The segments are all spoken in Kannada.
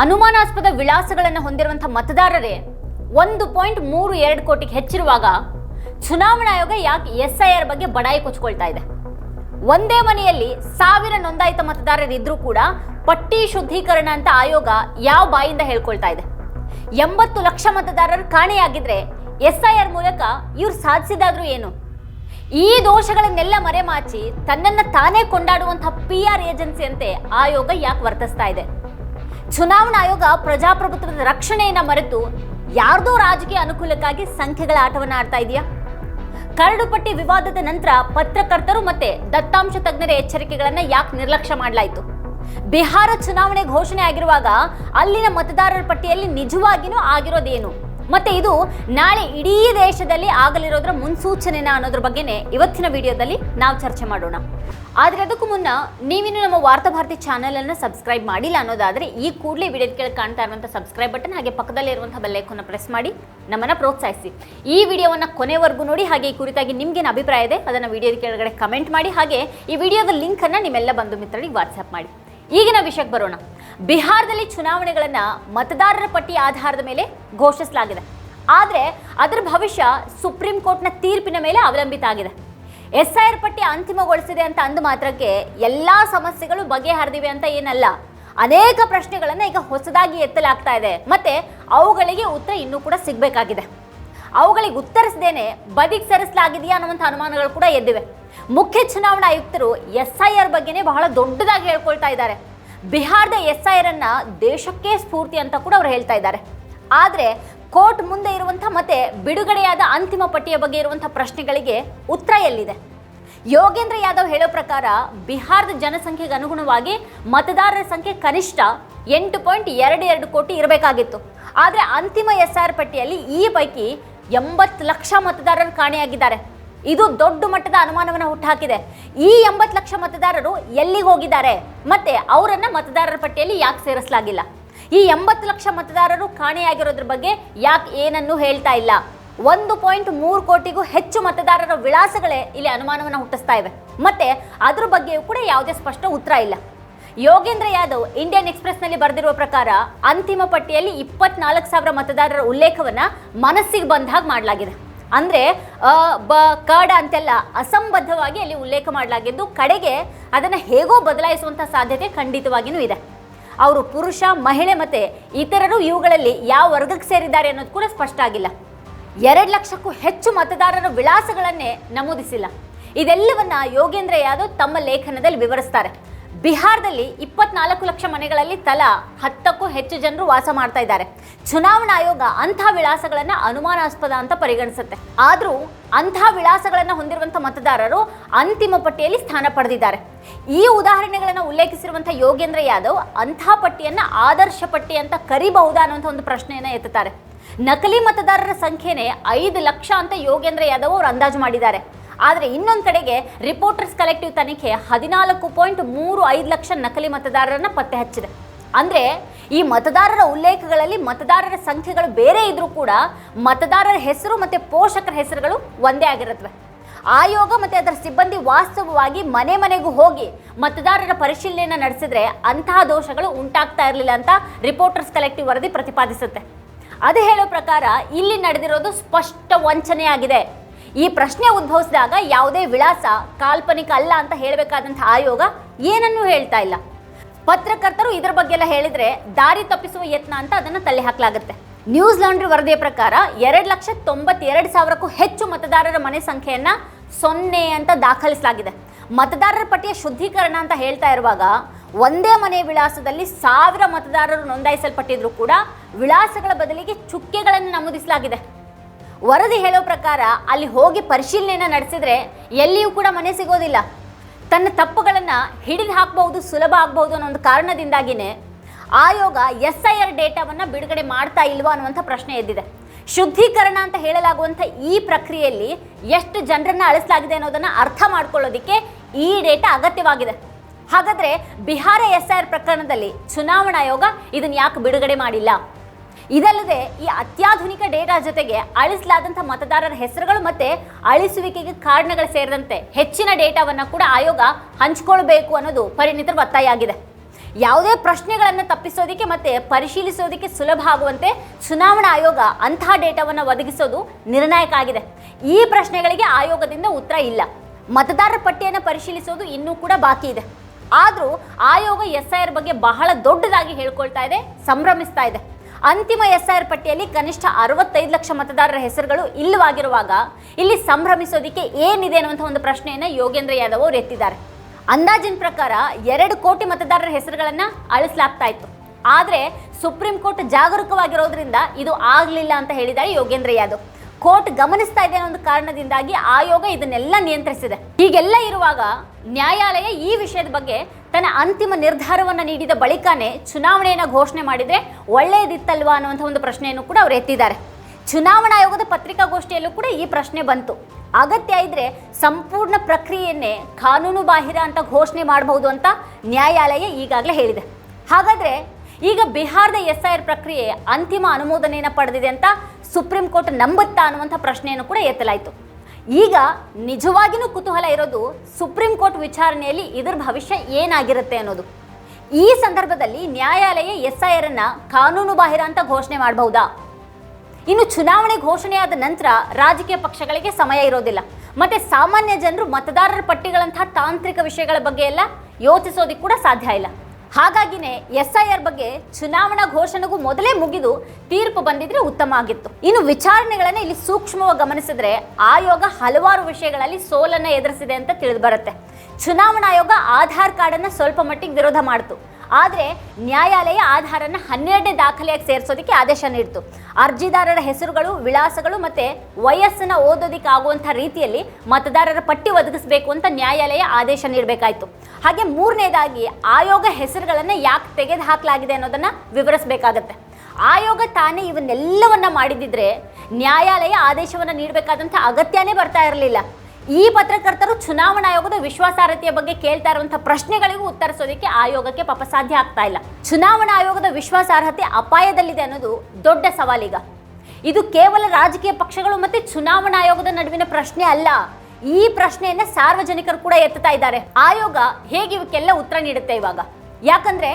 ಅನುಮಾನಾಸ್ಪದ ವಿಳಾಸಗಳನ್ನು ಹೊಂದಿರುವಂತಹ ಮತದಾರರೇ, ಒಂದು ಪಾಯಿಂಟ್ ಮೂರು ಎರಡು ಕೋಟಿಗೆ ಹೆಚ್ಚಿರುವಾಗ ಚುನಾವಣಾ ಆಯೋಗ ಯಾಕೆ ಎಸ್ ಐ ಆರ್ ಬಗ್ಗೆ ಬಡಾಯಿ ಕೊಚ್ಕೊಳ್ತಾ ಇದೆ? ಒಂದೇ ಮನೆಯಲ್ಲಿ ಸಾವಿರ ನೋಂದಾಯಿತ ಮತದಾರರಿದ್ರೂ ಕೂಡ ಪಟ್ಟಿ ಶುದ್ಧೀಕರಣ ಅಂತ ಆಯೋಗ ಯಾವ ಬಾಯಿಂದ ಹೇಳ್ಕೊಳ್ತಾ ಇದೆ? ಎಂಬತ್ತು ಲಕ್ಷ ಮತದಾರರು ಕಾಣೆಯಾಗಿದ್ರೆ ಎಸ್ ಐ ಆರ್ ಮೂಲಕ ಇವ್ರು ಸಾಧಿಸಿದಾದ್ರೂ ಏನು? ಈ ದೋಷಗಳನ್ನೆಲ್ಲ ಮರೆಮಾಚಿ ತನ್ನನ್ನು ತಾನೇ ಕೊಂಡಾಡುವಂತಹ ಪಿ ಆರ್ ಏಜೆನ್ಸಿಯಂತೆ ಆಯೋಗ ಯಾಕೆ ವರ್ತಿಸ್ತಾ ಇದೆ? ಚುನಾವಣಾ ಆಯೋಗ ಪ್ರಜಾಪ್ರಭುತ್ವದ ರಕ್ಷಣೆಯನ್ನ ಮರೆತು ಯಾರ್ದೋ ರಾಜಕೀಯ ಅನುಕೂಲಕ್ಕಾಗಿ ಸಂಖ್ಯೆಗಳ ಆಟವನ್ನ ಆಡ್ತಾ ಇದೆಯಾ? ಕರಡು ಪಟ್ಟಿ ವಿವಾದದ ನಂತರ ಪತ್ರಕರ್ತರು ಮತ್ತೆ ದತ್ತಾಂಶ ತಜ್ಞರ ಎಚ್ಚರಿಕೆಗಳನ್ನ ಯಾಕೆ ನಿರ್ಲಕ್ಷ್ಯ ಮಾಡಲಾಯಿತು? ಬಿಹಾರ ಚುನಾವಣೆ ಘೋಷಣೆ ಆಗಿರುವಾಗ ಅಲ್ಲಿನ ಮತದಾರರ ಪಟ್ಟಿಯಲ್ಲಿ ನಿಜವಾಗಿಯೂ ಆಗಿರೋದೇನು? ಮತ್ತೆ ಇದು ನಾಳೆ ಇಡೀ ದೇಶದಲ್ಲಿ ಆಗಲಿರೋದ್ರ ಮುನ್ಸೂಚನೆನ ಅನ್ನೋದ್ರ ಬಗ್ಗೆನೇ ಇವತ್ತಿನ ವಿಡಿಯೋದಲ್ಲಿ ನಾವು ಚರ್ಚೆ ಮಾಡೋಣ. ಆದರೆ ಅದಕ್ಕೂ ಮುನ್ನ ನೀವಿನ್ನು ನಮ್ಮ ವಾರ್ತಾ ಭಾರತಿ ಚಾನೆಲ್ ಅನ್ನ ಸಬ್ಸ್ಕ್ರೈಬ್ ಮಾಡಿಲ್ಲ ಅನ್ನೋದಾದ್ರೆ ಈ ಕೂಡಲೇ ವಿಡಿಯೋ ಕೆಳಗೆ ಕಾಣ್ತಾ ಇರುವಂಥ ಸಬ್ಸ್ಕ್ರೈಬ್ ಬಟನ್ ಹಾಗೆ ಪಕ್ಕದಲ್ಲಿ ಇರುವಂತಹ ಬೆಲ್ಲೈಕನ್ನ ಪ್ರೆಸ್ ಮಾಡಿ ನಮ್ಮನ್ನು ಪ್ರೋತ್ಸಾಹಿಸಿ. ಈ ವಿಡಿಯೋವನ್ನ ಕೊನೆವರೆಗೂ ನೋಡಿ, ಹಾಗೆ ಈ ಕುರಿತಾಗಿ ನಿಮ್ಗೇನು ಅಭಿಪ್ರಾಯ ಇದೆ ಅದನ್ನ ವಿಡಿಯೋದ ಕೆಳಗಡೆ ಕಮೆಂಟ್ ಮಾಡಿ, ಹಾಗೆ ಈ ವಿಡಿಯೋದ ಲಿಂಕ್ ಅನ್ನ ನಿಮ್ಮೆಲ್ಲ ಬಂಧು ಮಿತ್ರರಿಗೆ ವಾಟ್ಸ್ಆಪ್ ಮಾಡಿ. ಈಗಿನ ವಿಷಯಕ್ಕೆ ಬರೋಣ. ಬಿಹಾರದಲ್ಲಿ ಚುನಾವಣೆಗಳನ್ನು ಮತದಾರರ ಪಟ್ಟಿ ಆಧಾರದ ಮೇಲೆ ಘೋಷಿಸಲಾಗಿದೆ. ಆದರೆ ಅದರ ಭವಿಷ್ಯ ಸುಪ್ರೀಂ ಕೋರ್ಟ್ನ ತೀರ್ಪಿನ ಮೇಲೆ ಅವಲಂಬಿತ ಆಗಿದೆ. ಎಸ್ ಐ ಆರ್ ಪಟ್ಟಿ ಅಂತಿಮಗೊಳಿಸಿದೆ ಅಂತ ಅಂದ ಮಾತ್ರಕ್ಕೆ ಎಲ್ಲಾ ಸಮಸ್ಯೆಗಳು ಬಗೆಹರಿದಿವೆ ಅಂತ ಏನಲ್ಲ. ಅನೇಕ ಪ್ರಶ್ನೆಗಳನ್ನು ಈಗ ಹೊಸದಾಗಿ ಎತ್ತಲಾಗ್ತಾ ಇದೆ. ಮತ್ತೆ ಅವುಗಳಿಗೆ ಉತ್ತರ ಇನ್ನೂ ಕೂಡ ಸಿಗಬೇಕಾಗಿದೆ. ಅವುಗಳಿಗೆ ಉತ್ತರಿಸದೇನೆ ಬದಿಗೆ ಸರಿಸಲಾಗಿದೆಯಾ ಅನ್ನುವಂಥ ಅನುಮಾನಗಳು ಕೂಡ ಎದ್ದಿವೆ. ಮುಖ್ಯ ಚುನಾವಣಾ ಆಯುಕ್ತರು ಎಸ್ ಐ ಆರ್ ಬಗ್ಗೆನೇ ಬಹಳ ದೊಡ್ಡದಾಗಿ ಹೇಳ್ಕೊಳ್ತಾ ಇದ್ದಾರೆ. ಬಿಹಾರದ ಎಸ್ ಐ ಆರ್ ಅನ್ನ ದೇಶಕ್ಕೆ ಸ್ಫೂರ್ತಿ ಅಂತ ಕೂಡ ಅವರು ಹೇಳ್ತಾ ಇದ್ದಾರೆ. ಆದರೆ ಕೋರ್ಟ್ ಮುಂದೆ ಇರುವಂಥ ಮತ್ತೆ ಬಿಡುಗಡೆಯಾದ ಅಂತಿಮ ಪಟ್ಟಿಯ ಬಗ್ಗೆ ಇರುವಂಥ ಪ್ರಶ್ನೆಗಳಿಗೆ ಉತ್ತರ ಎಲ್ಲಿದೆ? ಯೋಗೇಂದ್ರ ಯಾದವ್ ಹೇಳೋ ಪ್ರಕಾರ ಬಿಹಾರದ ಜನಸಂಖ್ಯೆಗೆ ಅನುಗುಣವಾಗಿ ಮತದಾರರ ಸಂಖ್ಯೆ ಕನಿಷ್ಠ ಎಂಟು ಪಾಯಿಂಟ್ ಎರಡು ಎರಡು ಕೋಟಿ ಇರಬೇಕಾಗಿತ್ತು. ಆದರೆ ಅಂತಿಮ ಎಸ್ ಆರ್ ಪಟ್ಟಿಯಲ್ಲಿ ಈ ಪೈಕಿ ಎಂಬತ್ತು ಲಕ್ಷ ಮತದಾರರು ಕಾಣೆಯಾಗಿದ್ದಾರೆ. ಇದು ದೊಡ್ಡ ಮಟ್ಟದ ಅನುಮಾನವನ್ನು ಹುಟ್ಟುಹಾಕಿದೆ ಈ ಎಂಬತ್ತು ಲಕ್ಷ ಮತದಾರರು ಎಲ್ಲಿಗೆ ಹೋಗಿದ್ದಾರೆ? ಮತ್ತೆ ಅವರನ್ನ ಮತದಾರರ ಪಟ್ಟಿಯಲ್ಲಿ ಯಾಕೆ ಸೇರಿಸಲಾಗಿಲ್ಲ? ಈ ಎಂಬತ್ತು ಲಕ್ಷ ಮತದಾರರು ಕಾಣೆಯಾಗಿರೋದ್ರ ಬಗ್ಗೆ ಯಾಕೆ ಏನನ್ನು ಹೇಳ್ತಾ ಇಲ್ಲ? ಒಂದು ಪಾಯಿಂಟ್ ಮೂರು ಕೋಟಿಗೂ ಹೆಚ್ಚು ಮತದಾರರ ವಿಳಾಸಗಳೇ ಇಲ್ಲಿ ಅನುಮಾನವನ್ನು ಹುಟ್ಟಿಸ್ತಾ ಇವೆ. ಮತ್ತೆ ಅದ್ರ ಬಗ್ಗೆಯೂ ಕೂಡ ಯಾವುದೇ ಸ್ಪಷ್ಟ ಉತ್ತರ ಇಲ್ಲ. ಯೋಗೇಂದ್ರ ಯಾದವ್ ಇಂಡಿಯನ್ ಎಕ್ಸ್ಪ್ರೆಸ್ನಲ್ಲಿ ಬರೆದಿರುವ ಪ್ರಕಾರ ಅಂತಿಮ ಪಟ್ಟಿಯಲ್ಲಿ ಇಪ್ಪತ್ನಾಲ್ಕು ಸಾವಿರ ಮತದಾರರ ಉಲ್ಲೇಖವನ್ನ ಮನಸ್ಸಿಗೆ ಬಂದ ಹಾಗೆ ಮಾಡಲಾಗಿದೆ. ಅಂದ್ರೆ ಬ ಕಡ ಅಂತೆಲ್ಲ ಅಸಂಬದ್ಧವಾಗಿ ಅಲ್ಲಿ ಉಲ್ಲೇಖ ಮಾಡಲಾಗಿದ್ದು ಕಡೆಗೆ ಅದನ್ನ ಹೇಗೋ ಬದಲಾಯಿಸುವಂಥ ಸಾಧ್ಯತೆ ಖಂಡಿತವಾಗಿಯೂ ಇದೆ. ಅವರು ಪುರುಷ, ಮಹಿಳೆ ಮತ್ತೆ ಇತರರು ಇವುಗಳಲ್ಲಿ ಯಾವ ವರ್ಗಕ್ಕೆ ಸೇರಿದ್ದಾರೆ ಅನ್ನೋದು ಕೂಡ ಸ್ಪಷ್ಟ ಆಗಿಲ್ಲ. ಎರಡು ಲಕ್ಷಕ್ಕೂ ಹೆಚ್ಚು ಮತದಾರರ ವಿಳಾಸಗಳನ್ನೇ ನಮೂದಿಸಿಲ್ಲ. ಇದೆಲ್ಲವನ್ನ ಯೋಗೇಂದ್ರ ಯಾದವ್ ತಮ್ಮ ಲೇಖನದಲ್ಲಿ ವಿವರಿಸ್ತಾರೆ. ಬಿಹಾರದಲ್ಲಿ ಇಪ್ಪತ್ನಾಲ್ಕು ಲಕ್ಷ ಮನೆಗಳಲ್ಲಿ ತಲಾ ಹತ್ತಕ್ಕೂ ಹೆಚ್ಚು ಜನರು ವಾಸ ಮಾಡ್ತಾ ಇದ್ದಾರೆ. ಚುನಾವಣಾ ಆಯೋಗ ಅಂಥ ವಿಳಾಸಗಳನ್ನು ಅನುಮಾನಾಸ್ಪದ ಅಂತ ಪರಿಗಣಿಸುತ್ತೆ. ಆದರೂ ಅಂಥ ವಿಳಾಸಗಳನ್ನು ಹೊಂದಿರುವಂಥ ಮತದಾರರು ಅಂತಿಮ ಪಟ್ಟಿಯಲ್ಲಿ ಸ್ಥಾನ ಪಡೆದಿದ್ದಾರೆ. ಈ ಉದಾಹರಣೆಗಳನ್ನು ಉಲ್ಲೇಖಿಸಿರುವಂಥ ಯೋಗೇಂದ್ರ ಯಾದವ್ ಅಂಥ ಪಟ್ಟಿಯನ್ನು ಆದರ್ಶ ಪಟ್ಟಿ ಅಂತ ಕರಿಬಹುದಾ ಅನ್ನುವಂಥ ಒಂದು ಪ್ರಶ್ನೆಯನ್ನು ಎತ್ತುತ್ತಾರೆ. ನಕಲಿ ಮತದಾರರ ಸಂಖ್ಯೆನೇ ಐದು ಲಕ್ಷ ಅಂತ ಯೋಗೇಂದ್ರ ಯಾದವ್ ಅವರು ಅಂದಾಜು ಮಾಡಿದ್ದಾರೆ. ಆದರೆ ಇನ್ನೊಂದು ಕಡೆಗೆ ರಿಪೋರ್ಟರ್ಸ್ ಕಲೆಕ್ಟಿವ್ ತನಿಖೆ ಹದಿನಾಲ್ಕು ಪಾಯಿಂಟ್ ಮೂರು ಐದು ಲಕ್ಷ ನಕಲಿ ಮತದಾರರನ್ನು ಪತ್ತೆ ಹಚ್ಚಿದೆ. ಅಂದರೆ ಈ ಮತದಾರರ ಉಲ್ಲೇಖಗಳಲ್ಲಿ ಮತದಾರರ ಸಂಖ್ಯೆಗಳು ಬೇರೆ ಇದ್ರೂ ಕೂಡ ಮತದಾರರ ಹೆಸರು ಮತ್ತು ಪೋಷಕರ ಹೆಸರುಗಳು ಒಂದೇ ಆಗಿರುತ್ತವೆ. ಆಯೋಗ ಮತ್ತು ಅದರ ಸಿಬ್ಬಂದಿ ವಾಸ್ತವವಾಗಿ ಮನೆ ಮನೆಗೂ ಹೋಗಿ ಮತದಾರರ ಪರಿಶೀಲನೆಯನ್ನು ನಡೆಸಿದ್ರೆ ಅಂತಹ ದೋಷಗಳು ಉಂಟಾಗ್ತಾ ಇರಲಿಲ್ಲ ಅಂತ ರಿಪೋರ್ಟರ್ಸ್ ಕಲೆಕ್ಟಿವ್ ವರದಿ ಪ್ರತಿಪಾದಿಸುತ್ತೆ. ಅದು ಹೇಳೋ ಪ್ರಕಾರ ಇಲ್ಲಿ ನಡೆದಿರೋದು ಸ್ಪಷ್ಟ ವಂಚನೆಯಾಗಿದೆ. ಈ ಪ್ರಶ್ನೆ ಉದ್ಭವಿಸಿದಾಗ ಯಾವುದೇ ವಿಳಾಸ, ಕಾಲ್ಪನಿಕ ಅಲ್ಲ ಅಂತ ಹೇಳಬೇಕಾದಂಥ ಆಯೋಗ ಏನನ್ನೂ ಹೇಳ್ತಾ ಇಲ್ಲ. ಪತ್ರಕರ್ತರು ಇದರ ಬಗ್ಗೆ ಎಲ್ಲ ಹೇಳಿದ್ರೆ ದಾರಿ ತಪ್ಪಿಸುವ ಯತ್ನ ಅಂತ ಅದನ್ನು ತಳ್ಳಿ ಹಾಕಲಾಗುತ್ತೆ. ನ್ಯೂಸ್ ಲಾಂಡ್ರಿ ವರದಿಯ ಪ್ರಕಾರ ಎರಡು ಲಕ್ಷ ತೊಂಬತ್ತೆರಡು ಸಾವಿರಕ್ಕೂ ಹೆಚ್ಚು ಮತದಾರರ ಮನೆ ಸಂಖ್ಯೆಯನ್ನ ಸೊನ್ನೆ ಅಂತ ದಾಖಲಿಸಲಾಗಿದೆ. ಮತದಾರರ ಪಟ್ಟಿಯ ಶುದ್ಧೀಕರಣ ಅಂತ ಹೇಳ್ತಾ ಇರುವಾಗ ಒಂದೇ ಮನೆ ವಿಳಾಸದಲ್ಲಿ ಸಾವಿರ ಮತದಾರರು ನೋಂದಾಯಿಸಲ್ಪಟ್ಟಿದ್ರು ಕೂಡ ವಿಳಾಸಗಳ ಬದಲಿಗೆ ಚುಕ್ಕೆಗಳನ್ನು ನಮೂದಿಸಲಾಗಿದೆ. ವರದಿ ಹೇಳೋ ಪ್ರಕಾರ ಅಲ್ಲಿ ಹೋಗಿ ಪರಿಶೀಲನೆಯನ್ನು ನಡೆಸಿದ್ರೆ ಎಲ್ಲಿಯೂ ಕೂಡ ಮನೆ ಸಿಗೋದಿಲ್ಲ. ತನ್ನ ತಪ್ಪುಗಳನ್ನು ಹಿಡಿದು ಹಾಕ್ಬಹುದು, ಸುಲಭ ಆಗ್ಬಹುದು ಅನ್ನೋ ಒಂದು ಕಾರಣದಿಂದಾಗಿನೇ ಆಯೋಗ ಎಸ್ ಐ ಆರ್ ಡೇಟಾವನ್ನು ಬಿಡುಗಡೆ ಮಾಡ್ತಾ ಇಲ್ವಾ ಅನ್ನುವಂಥ ಪ್ರಶ್ನೆ ಎದ್ದಿದೆ. ಶುದ್ಧೀಕರಣ ಅಂತ ಹೇಳಲಾಗುವಂಥ ಈ ಪ್ರಕ್ರಿಯೆಯಲ್ಲಿ ಎಷ್ಟು ಜನರನ್ನು ಅಳಿಸಲಾಗಿದೆ ಅನ್ನೋದನ್ನು ಅರ್ಥ ಮಾಡ್ಕೊಳ್ಳೋದಕ್ಕೆ ಈ ಡೇಟಾ ಅಗತ್ಯವಾಗಿದೆ. ಹಾಗಾದರೆ ಬಿಹಾರ ಎಸ್ ಐ ಆರ್ ಪ್ರಕರಣದಲ್ಲಿ ಚುನಾವಣಾ ಆಯೋಗ ಇದನ್ನು ಯಾಕೆ ಬಿಡುಗಡೆ ಮಾಡಿಲ್ಲ? ಇದಲ್ಲದೆ ಈ ಅತ್ಯಾಧುನಿಕ ಡೇಟಾ ಜೊತೆಗೆ ಅಳಿಸಲಾದಂಥ ಮತದಾರರ ಹೆಸರುಗಳು ಮತ್ತೆ ಅಳಿಸುವಿಕೆಗೆ ಕಾರಣಗಳು ಸೇರಿದಂತೆ ಹೆಚ್ಚಿನ ಡೇಟಾವನ್ನ ಕೂಡ ಆಯೋಗ ಹಂಚಿಕೊಳ್ಬೇಕು ಅನ್ನೋದು ಪರಿಣಿತರ ಒತ್ತಾಯ ಆಗಿದೆ. ಯಾವುದೇ ಪ್ರಶ್ನೆಗಳನ್ನು ತಪ್ಪಿಸೋದಕ್ಕೆ ಮತ್ತೆ ಪರಿಶೀಲಿಸೋದಕ್ಕೆ ಸುಲಭ ಆಗುವಂತೆ ಚುನಾವಣಾ ಆಯೋಗ ಅಂತಹ ಡೇಟಾವನ್ನು ಒದಗಿಸೋದು ನಿರ್ಣಾಯಕ ಆಗಿದೆ. ಈ ಪ್ರಶ್ನೆಗಳಿಗೆ ಆಯೋಗದಿಂದ ಉತ್ತರ ಇಲ್ಲ. ಮತದಾರರ ಪಟ್ಟಿಯನ್ನು ಪರಿಶೀಲಿಸೋದು ಇನ್ನೂ ಕೂಡ ಬಾಕಿ ಇದೆ. ಆದರೂ ಆಯೋಗ ಎಸ್ ಐ ಆರ್ ಬಗ್ಗೆ ಬಹಳ ದೊಡ್ಡದಾಗಿ ಹೇಳ್ಕೊಳ್ತಾ ಇದೆ, ಸಂಭ್ರಮಿಸ್ತಾ ಇದೆ. ಅಂತಿಮ ಎಸ್ ಆರ್ ಪಟ್ಟಿಯಲ್ಲಿ ಕನಿಷ್ಠ ಅರವತ್ತೈದು ಲಕ್ಷ ಮತದಾರರ ಹೆಸರುಗಳು ಇಲ್ಲವಾಗಿರುವಾಗ ಇಲ್ಲಿ ಸಂಭ್ರಮಿಸೋದಿಕ್ಕೆ ಏನಿದೆ ಅನ್ನುವಂಥ ಒಂದು ಪ್ರಶ್ನೆಯನ್ನು ಯೋಗೇಂದ್ರ ಯಾದವ್ ಅವರು ಎತ್ತಿದ್ದಾರೆ. ಅಂದಾಜಿನ ಪ್ರಕಾರ ಎರಡು ಕೋಟಿ ಮತದಾರರ ಹೆಸರುಗಳನ್ನು ಅಳಿಸಲಾಗ್ತಾ ಇತ್ತು. ಆದರೆ ಸುಪ್ರೀಂ ಕೋರ್ಟ್ ಜಾಗರೂಕವಾಗಿರೋದ್ರಿಂದ ಇದು ಆಗಲಿಲ್ಲ ಅಂತ ಹೇಳಿದ್ದಾರೆ ಯೋಗೇಂದ್ರ ಯಾದವ್. ಕೋರ್ಟ್ ಗಮನಿಸ್ತಾ ಇದೆ ಅನ್ನೋ ಒಂದು ಕಾರಣದಿಂದಾಗಿ ಆಯೋಗ ಇದನ್ನೆಲ್ಲ ನಿಯಂತ್ರಿಸಿದೆ. ಹೀಗೆಲ್ಲ ಇರುವಾಗ ನ್ಯಾಯಾಲಯ ಈ ವಿಷಯದ ಬಗ್ಗೆ ತನ್ನ ಅಂತಿಮ ನಿರ್ಧಾರವನ್ನು ನೀಡಿದ ಬಳಿಕನೇ ಚುನಾವಣೆಯನ್ನು ಘೋಷಣೆ ಮಾಡಿದರೆ ಒಳ್ಳೆಯದಿತ್ತಲ್ವಾ ಅನ್ನುವಂಥ ಒಂದು ಪ್ರಶ್ನೆಯನ್ನು ಕೂಡ ಅವರು ಎತ್ತಿದ್ದಾರೆ. ಚುನಾವಣಾ ಆಯೋಗದ ಪತ್ರಿಕಾಗೋಷ್ಠಿಯಲ್ಲೂ ಕೂಡ ಈ ಪ್ರಶ್ನೆ ಬಂತು. ಅಗತ್ಯ ಇದ್ರೆ ಸಂಪೂರ್ಣ ಪ್ರಕ್ರಿಯೆಯನ್ನೇ ಕಾನೂನು ಬಾಹಿರ ಅಂತ ಘೋಷಣೆ ಮಾಡಬಹುದು ಅಂತ ನ್ಯಾಯಾಲಯ ಈಗಾಗಲೇ ಹೇಳಿದೆ. ಹಾಗಾದ್ರೆ ಈಗ ಬಿಹಾರದ ಎಸ್ ಐ ಆರ್ ಪ್ರಕ್ರಿಯೆ ಅಂತಿಮ ಅನುಮೋದನೆಯನ್ನು ಪಡೆದಿದೆ ಅಂತ ಸುಪ್ರೀಂ ಕೋರ್ಟ್ ನಂಬುತ್ತಾ ಅನ್ನುವಂಥ ಪ್ರಶ್ನೆಯನ್ನು ಕೂಡ ಎತ್ತಲಾಯಿತು. ಈಗ ನಿಜವಾಗಿಯೂ ಕುತೂಹಲ ಇರೋದು ಸುಪ್ರೀಂ ಕೋರ್ಟ್ ವಿಚಾರಣೆಯಲ್ಲಿ ಇದರ ಭವಿಷ್ಯ ಏನಾಗಿರುತ್ತೆ ಅನ್ನೋದು. ಈ ಸಂದರ್ಭದಲ್ಲಿ ನ್ಯಾಯಾಲಯ ಎಸ್ ಐ ಆರ್ ಅನ್ನ ಕಾನೂನು ಬಾಹಿರ ಅಂತ ಘೋಷಣೆ ಮಾಡಬಹುದಾ? ಇನ್ನು ಚುನಾವಣೆ ಘೋಷಣೆಯಾದ ನಂತರ ರಾಜಕೀಯ ಪಕ್ಷಗಳಿಗೆ ಸಮಯ ಇರೋದಿಲ್ಲ. ಮತ್ತೆ ಸಾಮಾನ್ಯ ಜನರು ಮತದಾರರ ಪಟ್ಟಿಗಳಂತಹ ತಾಂತ್ರಿಕ ವಿಷಯಗಳ ಬಗ್ಗೆ ಎಲ್ಲ ಯೋಚಿಸೋದಿಕ್ಕೆ ಕೂಡ ಸಾಧ್ಯ ಇಲ್ಲ. ಹಾಗಾಗಿನೇ ಎಸ್ ಬಗ್ಗೆ ಚುನಾವಣಾ ಘೋಷಣೆಗೂ ಮೊದಲೇ ಮುಗಿದು ತೀರ್ಪು ಬಂದಿದ್ರೆ ಉತ್ತಮ ಆಗಿತ್ತು. ಇನ್ನು ವಿಚಾರಣೆಗಳನ್ನ ಇಲ್ಲಿ ಸೂಕ್ಷ್ಮವಾಗಿ ಗಮನಿಸಿದ್ರೆ ಆಯೋಗ ಹಲವಾರು ವಿಷಯಗಳಲ್ಲಿ ಸೋಲನ್ನ ಎದುರಿಸಿದೆ ಅಂತ ತಿಳಿದು ಬರುತ್ತೆ. ಚುನಾವಣಾ ಆಯೋಗ ಆಧಾರ್ ಕಾರ್ಡನ್ನು ಸ್ವಲ್ಪ ಮಟ್ಟಿಗೆ ವಿರೋಧ ಮಾಡಿತು. ಆದರೆ ನ್ಯಾಯಾಲಯ ಆಧಾರನ ಹನ್ನೆರಡನೇ ದಾಖಲೆಯಾಗಿ ಸೇರಿಸೋದಕ್ಕೆ ಆದೇಶ ನೀಡಿತು. ಅರ್ಜಿದಾರರ ಹೆಸರುಗಳು, ವಿಳಾಸಗಳು ಮತ್ತು ವಯಸ್ಸನ್ನು ಓದೋದಕ್ಕೆ ಆಗುವಂಥ ರೀತಿಯಲ್ಲಿ ಮತದಾರರ ಪಟ್ಟಿ ಒದಗಿಸಬೇಕು ಅಂತ ನ್ಯಾಯಾಲಯ ಆದೇಶ ನೀಡಬೇಕಾಯಿತು. ಹಾಗೆ ಮೂರನೇದಾಗಿ ಆಯೋಗ ಹೆಸರುಗಳನ್ನು ಯಾಕೆ ತೆಗೆದು ಹಾಕಲಾಗಿದೆ ಅನ್ನೋದನ್ನು ವಿವರಿಸಬೇಕಾಗತ್ತೆ. ಆಯೋಗ ತಾನೇ ಇವನ್ನೆಲ್ಲವನ್ನ ಮಾಡಿದಿದ್ರೆ ನ್ಯಾಯಾಲಯ ಆದೇಶವನ್ನು ನೀಡಬೇಕಾದಂಥ ಅಗತ್ಯನೇ ಬರ್ತಾ ಇರಲಿಲ್ಲ. ಈ ಪತ್ರಕರ್ತರು ಚುನಾವಣಾ ಆಯೋಗದ ವಿಶ್ವಾಸಾರ್ಹತೆಯ ಬಗ್ಗೆ ಕೇಳ್ತಾ ಇರುವಂತಹ ಪ್ರಶ್ನೆಗಳಿಗೂ ಉತ್ತರಿಸೋದಕ್ಕೆ ಆಯೋಗಕ್ಕೆ ಪಾಪ ಸಾಧ್ಯ ಆಗ್ತಾ ಇಲ್ಲ. ಚುನಾವಣಾ ಆಯೋಗದ ವಿಶ್ವಾಸಾರ್ಹತೆ ಅಪಾಯದಲ್ಲಿದೆ ಅನ್ನೋದು ದೊಡ್ಡ ಸವಾಲೀಗ ಇದು ಕೇವಲ ರಾಜಕೀಯ ಪಕ್ಷಗಳು ಮತ್ತೆ ಚುನಾವಣಾ ಆಯೋಗದ ನಡುವಿನ ಪ್ರಶ್ನೆ ಅಲ್ಲ. ಈ ಪ್ರಶ್ನೆಯನ್ನ ಸಾರ್ವಜನಿಕರು ಕೂಡ ಎತ್ತುತ್ತಾ ಇದ್ದಾರೆ. ಆಯೋಗ ಹೇಗೆ ಇವಕ್ಕೆಲ್ಲ ಉತ್ತರ ನೀಡುತ್ತೆ ಇವಾಗ? ಯಾಕಂದ್ರೆ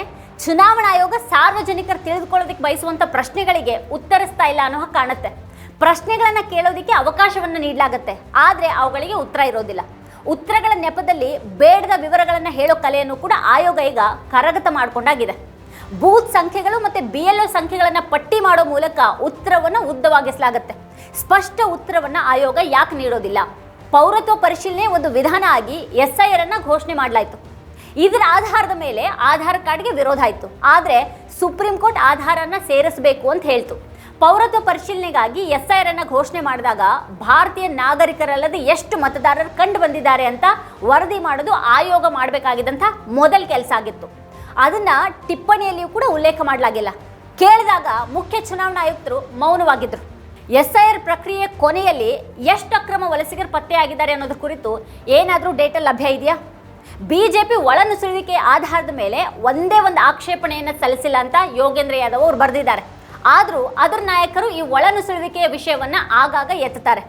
ಚುನಾವಣಾ ಆಯೋಗ ಸಾರ್ವಜನಿಕರು ತಿಳಿದುಕೊಳ್ಳೋದಕ್ಕೆ ಬಯಸುವಂತ ಪ್ರಶ್ನೆಗಳಿಗೆ ಉತ್ತರಿಸ್ತಾ ಇಲ್ಲ ಅನ್ನೋ ಕಾಣುತ್ತೆ. ಪ್ರಶ್ನೆಗಳನ್ನ ಕೇಳೋದಕ್ಕೆ ಅವಕಾಶವನ್ನು ನೀಡಲಾಗುತ್ತೆ. ಆದರೆ ಅವುಗಳಿಗೆ ಉತ್ತರ ಇರೋದಿಲ್ಲ. ಉತ್ತರಗಳ ನೆಪದಲ್ಲಿ ಬೇಡದ ವಿವರಗಳನ್ನು ಹೇಳೋ ಕಲೆಯನ್ನು ಕೂಡ ಆಯೋಗ ಈಗ ಕರಗತ ಮಾಡಿಕೊಂಡಾಗಿದೆ. ಬೂತ್ ಸಂಖ್ಯೆಗಳು ಮತ್ತೆ ಬಿ ಎಲ್ ಒ ಸಂಖ್ಯೆಗಳನ್ನು ಪಟ್ಟಿ ಮಾಡೋ ಮೂಲಕ ಉತ್ತರವನ್ನು ಉದ್ದವಾಗಿಸಲಾಗುತ್ತೆ. ಸ್ಪಷ್ಟ ಉತ್ತರವನ್ನು ಆಯೋಗ ಯಾಕೆ ನೀಡೋದಿಲ್ಲ? ಪೌರತ್ವ ಪರಿಶೀಲನೆ ಒಂದು ವಿಧಾನ ಆಗಿ ಎಸ್ ಐ ಆರ್ ಅನ್ನ ಘೋಷಣೆ ಮಾಡಲಾಯಿತು. ಇದರ ಆಧಾರದ ಮೇಲೆ ಆಧಾರ್ ಕಾರ್ಡ್ಗೆ ವಿರೋಧ ಆಯಿತು. ಆದರೆ ಸುಪ್ರೀಂ ಕೋರ್ಟ್ ಆಧಾರನ ಸೇರಿಸಬೇಕು ಅಂತ ಹೇಳ್ತು. ಪೌರತ್ವ ಪರಿಶೀಲನೆಗಾಗಿ ಎಸ್ಐಆರ್ ಅನ್ನ ಘೋಷಣೆ ಮಾಡಿದಾಗ ಭಾರತೀಯ ನಾಗರಿಕರಲ್ಲದೆ ಎಷ್ಟು ಮತದಾರರು ಕಂಡು ಬಂದಿದ್ದಾರೆ ಅಂತ ವರದಿ ಮಾಡೋದು ಆಯೋಗ ಮಾಡಬೇಕಾಗಿದ್ದಂಥ ಮೊದಲ ಕೆಲಸ ಆಗಿತ್ತು. ಅದನ್ನ ಟಿಪ್ಪಣಿಯಲ್ಲಿಯೂ ಕೂಡ ಉಲ್ಲೇಖ ಮಾಡಲಾಗಿಲ್ಲ. ಕೇಳಿದಾಗ ಮುಖ್ಯ ಚುನಾವಣಾ ಆಯುಕ್ತರು ಮೌನವಾಗಿದ್ದರು ಎಸ್ಐಆರ್ ಪ್ರಕ್ರಿಯೆ ಕೊನೆಯಲ್ಲಿ ಎಷ್ಟು ಅಕ್ರಮ ವಲಸಿಗರು ಪತ್ತೆಯಾಗಿದ್ದಾರೆ ಅನ್ನೋದ್ರ ಕುರಿತು ಏನಾದರೂ ಡೇಟಾ ಲಭ್ಯ ಇದೆಯಾ? ಬಿಜೆಪಿ ಒಳನುಸುಳುವಿಕೆ ಆಧಾರದ ಮೇಲೆ ಒಂದೇ ಒಂದು ಆಕ್ಷೇಪಣೆಯನ್ನು ಸಲ್ಲಿಸಿಲ್ಲ ಅಂತ ಯೋಗೇಂದ್ರ ಯಾದವ್ ಅವರು ಬರೆದಿದ್ದಾರೆ. ಆದರೂ ಅದರ ನಾಯಕರು ಈ ಒಳನುಸುಳುವಿಕೆಯ ವಿಷಯವನ್ನ ಆಗಾಗ ಎತ್ತುತ್ತಾರೆ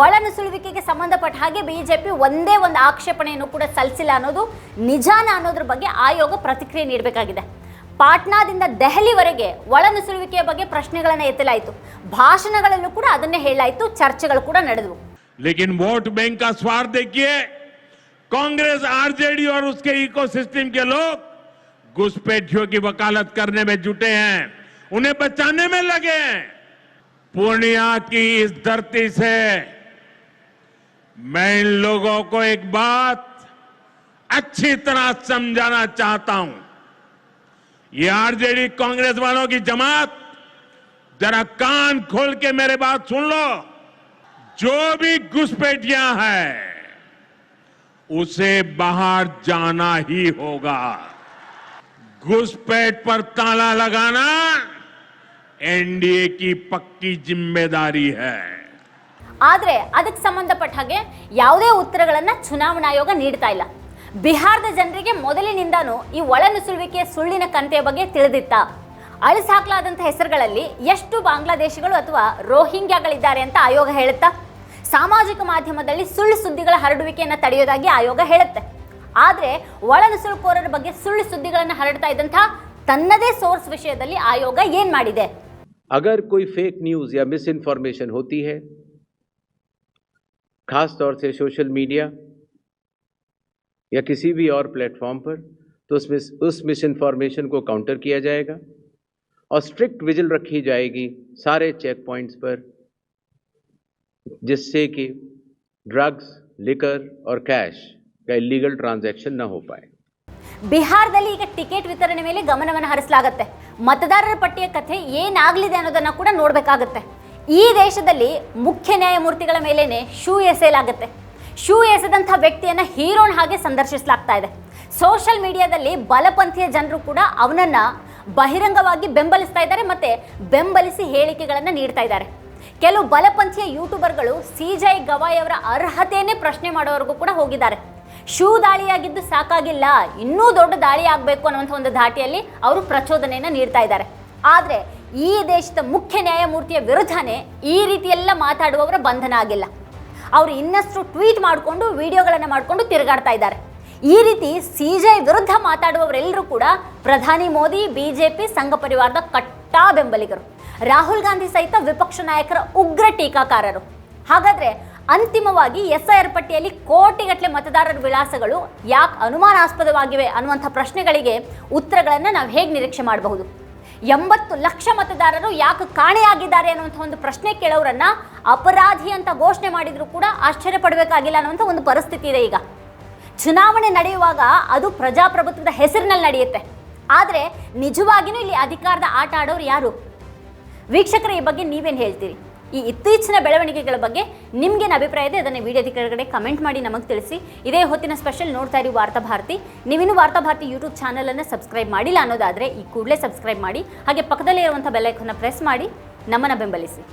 ಒಳನುಸುಳುವಿಕೆಗೆ ಸಂಬಂಧಪಟ್ಟ ಹಾಗೆ ಬಿಜೆಪಿ ಒಂದೇ ಒಂದು ಆಕ್ಷೇಪಣೆಯನ್ನು ಕೂಡ ಸಲ್ಲಿಸಿಲ್ಲ ಅನ್ನೋದು ನಿಜಾನ ಅನ್ನೋದ್ರ ಬಗ್ಗೆ ಆಯೋಗ ಪ್ರತಿಕ್ರಿಯೆ ನೀಡಬೇಕಾಗಿದೆ ಪಾಟ್ನಾದಿಂದ ದೆಹಲಿವರೆಗೆ ಒಳನುಸುಳುವಿಕೆಯ ಬಗ್ಗೆ ಪ್ರಶ್ನೆಗಳನ್ನು ಎತ್ತಲಾಯಿತು ಭಾಷಣಗಳಲ್ಲೂ ಕೂಡ ಅದನ್ನೇ ಹೇಳಲಾಯಿತು ಚರ್ಚೆಗಳು ಕೂಡ ನಡೆದವು लेकिन वोट बैंक का स्वार्थ देखिए कांग्रेस आरजेडी और उसके इकोसिस्टम के लोग घुसपैठियों की वकालत करने में जुटे हैं उन्हें बचाने में लगे हैं। पूर्णिया की इस धरती से मैं इन लोगों को एक बात अच्छी तरह समझाना चाहता हूँ। ये आरजेडी कांग्रेस वालों की जमात, जरा कान खोल के मेरे बात सुन लो। जो भी घुसपैठियाँ है, उसे बाहर जाना ही होगा। घुसपैठ पर ताला लगाना ಎನ್ಡಿಎ ಕಿ ಪಕ್ಕಿ ಜಿಮ್ಮೆದಾರಿ ಹೈ ಆದರೆ ಅದಕ್ಕೆ ಸಂಬಂಧಪಟ್ಟ ಹಾಗೆ ಯಾವುದೇ ಉತ್ತರಗಳನ್ನು ಚುನಾವಣಾ ಆಯೋಗ ನೀಡ್ತಾ ಇಲ್ಲ ಬಿಹಾರದ ಜನರಿಗೆ ಮೊದಲಿನಿಂದಾನು ಈ ಒಳನುಸುಳುವಿಕೆ ಸುಳ್ಳಿನ ಕಂತೆಯ ಬಗ್ಗೆ ತಿಳಿದಿತ್ತ ಅಳಿಸಿ ಹೆಸರುಗಳಲ್ಲಿ ಎಷ್ಟು ಬಾಂಗ್ಲಾದೇಶಿಗಳು ಅಥವಾ ರೋಹಿಂಗ್ಯಾಗಳಿದ್ದಾರೆ ಅಂತ ಆಯೋಗ ಹೇಳುತ್ತಾ ಸಾಮಾಜಿಕ ಮಾಧ್ಯಮದಲ್ಲಿ ಸುಳ್ಳು ಸುದ್ದಿಗಳ ಹರಡುವಿಕೆಯನ್ನು ತಡೆಯೋದಾಗಿ ಆಯೋಗ ಹೇಳುತ್ತೆ। ಆದರೆ ಒಳನುಸುಳುಕೋರರ ಬಗ್ಗೆ ಸುಳ್ಳು ಸುದ್ದಿಗಳನ್ನು ಹರಡ್ತಾ ಇದ್ದಂಥ ತನ್ನದೇ ಸೋರ್ಸ್ ವಿಷಯದಲ್ಲಿ ಆಯೋಗ ಏನು ಮಾಡಿದೆ? अगर कोई फेक न्यूज़ या मिस इन्फॉर्मेशन होती है, खास तौर से सोशल मीडिया या किसी भी और प्लेटफॉर्म पर तो उसमें उस मिस इन्फॉर्मेशन को काउंटर किया जाएगा और स्ट्रिक्ट विजिल रखी जाएगी सारे चेक पॉइंट्स पर, जिससे कि ड्रग्स लिकर और कैश का इलीगल ट्रांजैक्शन ना हो पाए। ಬಿಹಾರದಲ್ಲಿ ಈಗ ಟಿಕೆಟ್ ವಿತರಣೆ ಮೇಲೆ ಗಮನವನ್ನು ಹರಿಸಲಾಗುತ್ತೆ. ಮತದಾರರ ಪಟ್ಟಿಯ ಕಥೆ ಏನಾಗಲಿದೆ ಅನ್ನೋದನ್ನು ಕೂಡ ನೋಡಬೇಕಾಗುತ್ತೆ. ಈ ದೇಶದಲ್ಲಿ ಮುಖ್ಯ ನ್ಯಾಯಮೂರ್ತಿಗಳ ಮೇಲೇನೆ ಶೂ ಎಸೆಯಲಾಗುತ್ತೆ. ಶೂ ಎಸೆದಂಥ ವ್ಯಕ್ತಿಯನ್ನು ಹೀರೋನ್ ಹಾಗೆ ಸಂದರ್ಶಿಸಲಾಗ್ತಾ ಇದೆ. ಸೋಷಲ್ ಮೀಡಿಯಾದಲ್ಲಿ ಬಲಪಂಥೀಯ ಜನರು ಕೂಡ ಅವನನ್ನು ಬಹಿರಂಗವಾಗಿ ಬೆಂಬಲಿಸ್ತಾ ಇದ್ದಾರೆ ಮತ್ತು ಬೆಂಬಲಿಸಿ ಹೇಳಿಕೆಗಳನ್ನು ನೀಡ್ತಾ ಇದ್ದಾರೆ. ಕೆಲವು ಬಲಪಂಥೀಯ ಯೂಟ್ಯೂಬರ್ಗಳು ಸಿ ಜೈ ಗವಾಯ್ ಅವರ ಅರ್ಹತೆಯನ್ನೇ ಪ್ರಶ್ನೆ ಮಾಡೋವರೆಗೂ ಕೂಡ ಹೋಗಿದ್ದಾರೆ. ಶೂ ದಾಳಿಯಾಗಿದ್ದು ಸಾಕಾಗಿಲ್ಲ. ಇನ್ನೂ ದೊಡ್ಡ ದಾಳಿ ಆಗಬೇಕು ಅನ್ನುವಂಥ ಒಂದು ಧಾಟಿಯಲ್ಲಿ ಅವರು ಪ್ರಚೋದನೆಯನ್ನು ನೀಡ್ತಾ ಇದ್ದಾರೆ. ಆದರೆ ಈ ದೇಶದ ಮುಖ್ಯ ನ್ಯಾಯಮೂರ್ತಿಯ ವಿರುದ್ಧನೇ ಈ ರೀತಿಯೆಲ್ಲ ಮಾತಾಡುವವರ ಬಂಧನ ಆಗಿಲ್ಲ. ಅವರು ಇನ್ನಷ್ಟು ಟ್ವೀಟ್ ಮಾಡಿಕೊಂಡು, ವಿಡಿಯೋಗಳನ್ನು ಮಾಡಿಕೊಂಡು ತಿರುಗಾಡ್ತಾ ಇದ್ದಾರೆ. ಈ ರೀತಿ ಸಿಜೆ ವಿರುದ್ಧ ಮಾತಾಡುವವರೆಲ್ಲರೂ ಕೂಡ ಪ್ರಧಾನಿ ಮೋದಿ ಬಿಜೆಪಿ ಸಂಘ ಪರಿವಾರದ ಕಟ್ಟಾ ಬೆಂಬಲಿಗರು ರಾಹುಲ್ ಗಾಂಧಿ ಸಹಿತ ವಿಪಕ್ಷ ನಾಯಕರ ಉಗ್ರ ಟೀಕಾಕಾರರು. ಹಾಗಾದ್ರೆ ಅಂತಿಮವಾಗಿ ಎಸ್ ಐ ಆರ್ ಪಟ್ಟಿಯಲ್ಲಿ ಕೋಟಿಗಟ್ಟಲೆ ಮತದಾರರ ವಿಳಾಸಗಳು ಯಾಕೆ ಅನುಮಾನಾಸ್ಪದವಾಗಿವೆ ಅನ್ನುವಂಥ ಪ್ರಶ್ನೆಗಳಿಗೆ ಉತ್ತರಗಳನ್ನು ನಾವು ಹೇಗೆ ನಿರೀಕ್ಷೆ ಮಾಡಬಹುದು? ಎಂಬತ್ತು ಲಕ್ಷ ಮತದಾರರು ಯಾಕೆ ಕಾಣೆಯಾಗಿದ್ದಾರೆ ಅನ್ನುವಂಥ ಒಂದು ಪ್ರಶ್ನೆ ಕೇಳೋರನ್ನ ಅಪರಾಧಿ ಅಂತ ಘೋಷಣೆ ಮಾಡಿದರೂ ಕೂಡ ಆಶ್ಚರ್ಯ ಪಡಬೇಕಾಗಿಲ್ಲ ಅನ್ನುವಂಥ ಒಂದು ಪರಿಸ್ಥಿತಿ ಇದೆ ಈಗ. ಚುನಾವಣೆ ನಡೆಯುವಾಗ ಅದು ಪ್ರಜಾಪ್ರಭುತ್ವದ ಹೆಸರಿನಲ್ಲಿ ನಡೆಯುತ್ತೆ. ಆದರೆ ನಿಜವಾಗಿಯೂ ಇಲ್ಲಿ ಅಧಿಕಾರದ ಆಟ ಆಡೋರು ಯಾರು? ವೀಕ್ಷಕರ ಈ ಬಗ್ಗೆ ನೀವೇನು ಹೇಳ್ತೀರಿ? ಈ ಇತ್ತೀಚಿನ ಬೆಳವಣಿಗೆಗಳ ಬಗ್ಗೆ ನಿಮ್ಗೇನು ಅಭಿಪ್ರಾಯ ಇದೆ, ಅದನ್ನು ವಿಡಿಯೋದ ಕೆಳಗಡೆ ಕಮೆಂಟ್ ಮಾಡಿ ನಮಗೆ ತಿಳಿಸಿ. ಇದೇ ಹೊತ್ತಿನ ಸ್ಪೆಷಲ್ ನೋಡ್ತಾ ಇರಿ ವಾರ್ತಾಭಾರತಿ ನೀವಿನ್ನು ವಾರ್ತಾ ಭಾರತಿ ಯೂಟ್ಯೂಬ್ ಚಾನಲನ್ನು ಸಬ್ಸ್ಕ್ರೈಬ್ ಮಾಡಿಲ್ಲ ಅನ್ನೋದಾದರೆ ಈ ಕೂಡಲೇ ಸಬ್ಸ್ಕ್ರೈಬ್ ಮಾಡಿ. ಹಾಗೆ ಪಕ್ಕದಲ್ಲೇ ಇರುವಂಥ ಬೆಲ್ಲೈಕನ್ನ ಪ್ರೆಸ್ ಮಾಡಿ. ನಮ್ಮನ್ನು ಬೆಂಬಲಿಸಿ.